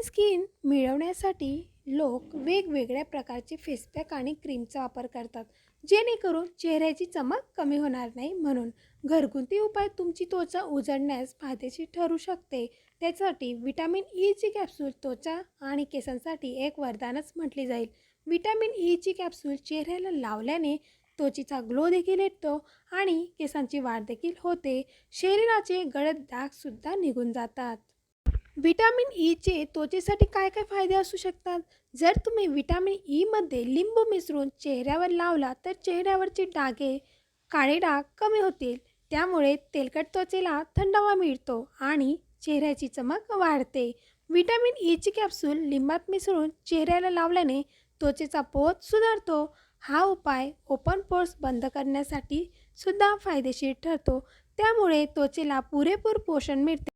Glowing skin मिळवण्यासाठी लोक वेगवेगळ्या प्रकारचे फेसपॅक आणि क्रीमचा वापर करतात. जेणेकरून चेहऱ्याची चमक कमी होणार नाही म्हणून घरगुती उपाय तुमची त्वचा उजळण्यास फायदेशीर ठरू शकते. त्यासाठी विटॅमिन ईची कॅप्सूल त्वचा आणि केसांसाठी एक वरदानच म्हटली जाईल. विटॅमिन ईची कॅप्सूल चेहऱ्याला लावल्याने त्वचेचा ग्लो देखील येतो आणि केसांची वाढ देखील होते. शरीराचे गडद दागसुद्धा निघून जातात. विटॅमिन ईचे e त्वचेसाठी काय काय फायदे असू शकतात? जर तुम्ही विटॅमिन ईमध्ये e लिंबू मिसळून चेहऱ्यावर लावला तर चेहऱ्यावरचे डागे काळे डाग कमी होतील. त्यामुळे तेलकट त्वचेला थंडावा मिळतो आणि चेहऱ्याची चमक वाढते. विटॅमिन ईची कॅप्सूल लिंबात मिसळून चेहऱ्याला लावल्याने त्वचेचा पोत सुधारतो. हा उपाय ओपन पोर्स बंद करण्यासाठी सुद्धा फायदेशीर ठरतो. त्यामुळे त्वचेला पुरेपूर पोषण मिळते.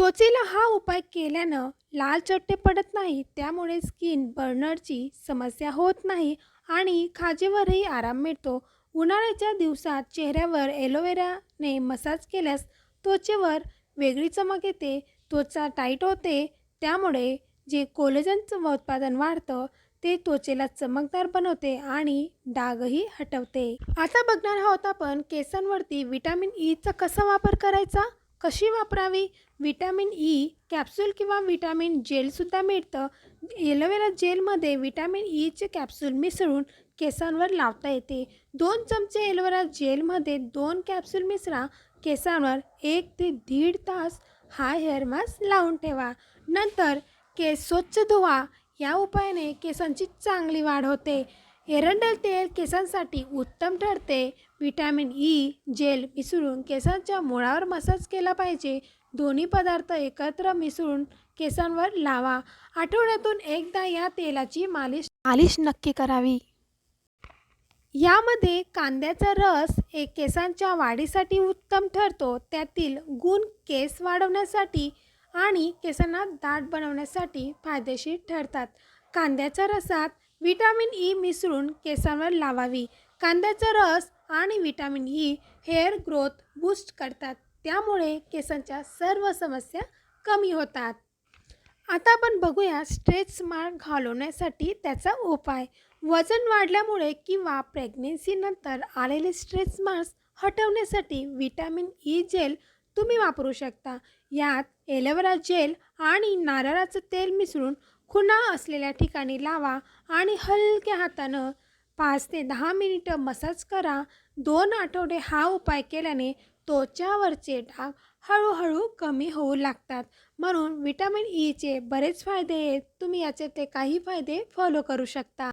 त्वचेला हा उपाय केल्यानं लाल चट्टे पडत नाही त्यामुळे स्किन बर्नरची समस्या होत नाही आणि खाजेवरही आराम मिळतो. उन्हाळ्याच्या दिवसात चेहऱ्यावर एलोवेराने मसाज केल्यास त्वचेवर वेगळी चमक येते त्वचा टाईट होते त्यामुळे जे कोलेजनचं उत्पादन वाढतं ते त्वचेला चमकदार बनवते आणि डागही हटवते. आता बघणार आहोत आपण केसांवरती विटॅमिन ईचा e कसा वापर करायचा? कशी वापरावी? विटॅमिन ई कॅप्सूल किंवा विटॅमिन जेलसुद्धा मिळतं. एलोवेरा जेलमध्ये विटॅमिन ईचे कॅप्सूल मिसळून केसांवर लावता येते. दोन चमचे एलोवेरा जेलमध्ये दोन कॅप्सूल मिसळा केसांवर एक ते दीड तास हा हेअर मास्क लावून ठेवा. नंतर केस स्वच्छ धुवा. या उपायाने केसांची चांगली वाढ होते. एरंडेल तेल केसांसाठी उत्तम ठरते. विटॅमिन ई जेल मिसळून केसांच्या मुळावर मसाज केला पाहिजे. दोन्ही पदार्थ एकत्र मिसळून केसांवर लावा. आठवड्यातून एकदा या तेलाची मालिश मालिश नक्की करावी. यामध्ये कांद्याचा रस एक केसांच्या वाढीसाठी उत्तम ठरतो. त्यातील गुण केस वाढवण्यासाठी आणि केसांना दाट बनवण्यासाठी फायदेशीर ठरतात. कांद्याच्या रसात विटॅमिन ई मिसळून केसांवर लावावी. कांद्याचा रस आणि vitamin E hair growth boost करतात. त्यामुळे केसांच्या सर्व समस्या कमी होतात. आता आपण बघूया स्ट्रेच मार्क घालवण्यासाठी त्याचा उपाय. वजन वाढल्यामुळे किंवा प्रेग्नेन्सीनंतर आलेले स्ट्रेच मार्क्स हटवण्यासाठी विटॅमिन ई जेल तुम्ही वापरू शकता. यात एलोवेरा जेल आणि नारळाचं तेल मिसळून खुणा असलेल्या ठिकाणी लावा आणि हलक्या हातानं पाच ते दहा मिनिटं मसाज करा. दोन आठवडे हा उपाय केल्याने त्वचावरचे डाग हळूहळू कमी होऊ लागतात. म्हणून विटॅमिन ईचे e बरेच फायदे आहेत. तुम्ही याचे ते काही फायदे फॉलो करू शकता.